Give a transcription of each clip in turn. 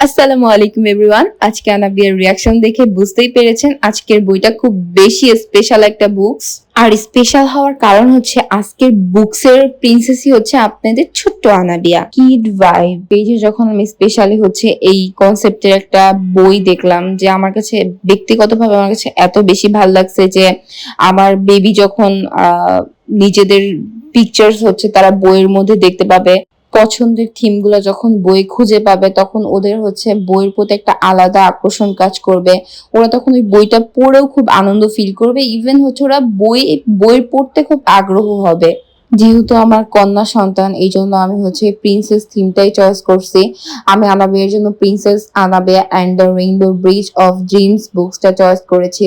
আসসালামু আলাইকুম এভরিওয়ান। আজকে আনাবিয়ার রিয়াকশন দেখে বুঝতেই পেরেছেন আজকের বইটা খুব বেশি স্পেশাল একটা বুকস আর স্পেশাল হওয়ার কারণ হচ্ছে আজকের বুকস এর প্রিন্সেসই হচ্ছে আপনাদের ছোট্ট আনাবিয়া। কিড ভাইব পেজে যখন আমি স্পেশালি হচ্ছে এই কনসেপ্টের একটা বই দেখলাম যে আমার কাছে ব্যক্তিগতভাবে আমার কাছে এত বেশি ভালো লাগছে যে আমার বেবি যখন নিজেদের পিকচার্স হচ্ছে তারা বইয়ের মধ্যে দেখতে পাবে। পছন্দের থিমগুলো যখন বই খুঁজে পাবে, তখন ওদের হচ্ছে বইয়ের প্রতি একটা আলাদা আকর্ষণ কাজ করবে। ওরা তখন ওই বইটা পড়েও খুব আনন্দ ফিল করবে। ইভেন হচ্ছে ওরা বই বই পড়তে খুব আগ্রহ হবে। যেহেতু আমার কন্যা সন্তান এই জন্য আমি হচ্ছে প্রিন্সেস থিমটাই চয়েস করছি। আমি আনাবের জন্য princess আনাবে and the rainbow bridge of dreams বুকসটা choice করেছি।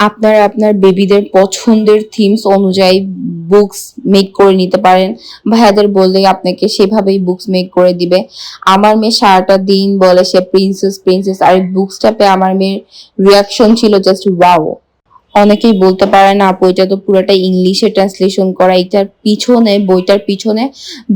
আপনারা আপনার বেবিদের পছন্দের থিমস অনুযায়ী বুকস মেক করে নিতে পারেন। ভাইয়াদের বললেই আপনাকে সেভাবেই বুকস মেক করে দিবে। আমার মেয়ে সারাটা দিন বলে সে প্রিন্সেস প্রিন্সেস আর পেয়ে আমার মেয়ের রিয়াকশন ছিল জাস্ট ওয়াও অনেকেই বলতে পারে না, আপু, এটা তো পুরোটা ইংলিশে ট্রান্সলেশন করা, এটার পিছনে, বইটার পিছনে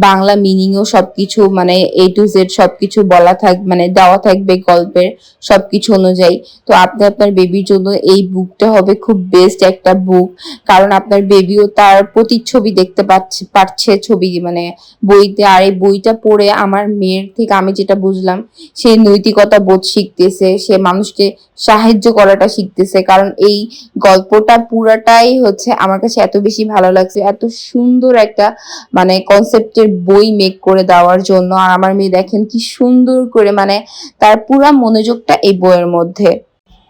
বাংলা মিনিংও সবকিছু মানে এ টু জেড সবকিছু বলা থাক মানে দেওয়া থাকবে গল্পের সবকিছু অনুযায়ী। তো আপনি আপনার বেবির জন্য এই বুকটা হবে খুব বেস্ট একটা বুক কারণ আপনার বেবিও তার প্রতিচ্ছবি দেখতে পাচ্ছে পারছে ছবি মানে বইতে। আর এই বইটা পড়ে আমার মেয়ের থেকে আমি যেটা বুঝলাম, সে নৈতিকতা বোধ শিখতেছে, সে মানুষকে সাহায্য করাটা শিখতেছে, কারণ এই গল্পটা পুরাটাই হচ্ছে আমার কাছে এত বেশি ভালো লাগছে, এত সুন্দর একটা মানে কনসেপ্টের বই মেক করে দেওয়ার জন্য। আর আমার মেয়ে দেখেন কি সুন্দর করে মানে তার পুরা মনোযোগটা এই বইয়ের মধ্যে।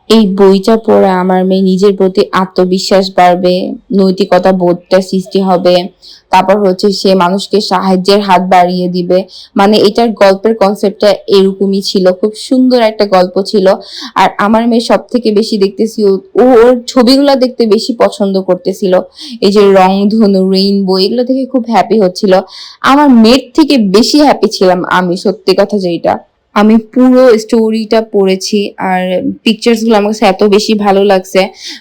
এই বইটা পড়ে আমার মেয়ে নিজের প্রতি আত্মবিশ্বাস বাড়বে, নৈতিকতা বোধটা সৃষ্টি হবে। তারপর হচ্ছে সে মানুষকে সাহায্যের হাত বাড়িয়ে দিবে। মানে এটার গল্পের কনসেপ্টটা এরকমই ছিল। খুব সুন্দর একটা গল্প ছিল। আর আমার মেয়ে সব থেকে বেশি দেখতেছি ও ওর ছবিগুলো দেখতে বেশি পছন্দ করতেছিল। এই যে রং, ধনু রেইনবো এগুলো থেকে খুব হ্যাপি হচ্ছিল। আমার মেয়ের থেকে বেশি হ্যাপি ছিলাম আমি, সত্যি কথা যেটা আমি পুরো স্টোরিটা পড়েছি আর পিকচার্সগুলো আমার কাছে এত বেশি ভালো লাগছে।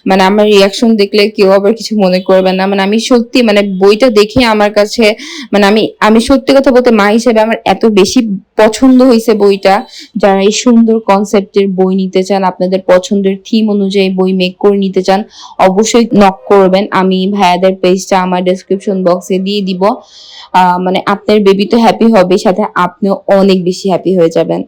মানে আমার রিয়াকশন দেখলে কেউ আবার কিছু মনে করবে না। মানে আমি সত্যি মানে বইটা দেখে আমার কাছে মানে আমি আমি সত্যি কথা বলতে মা হিসেবে আমার এত বেশি পছন্দ হয়েছে বইটা। যারা এই সুন্দর কনসেপ্টের বই নিতে চান, আপনাদের পছন্দের থিম অনুযায়ী বই মেক করে নিতে চান, অবশ্যই নক করবেন। আমি ভাইয়াদের পেজটা আমার ডেসক্রিপশন বক্সে দিয়ে দিব। মানে আপনার বেবি তো হ্যাপি হবে সাথে আপনিও অনেক বেশি হ্যাপি হয়ে যাবেন।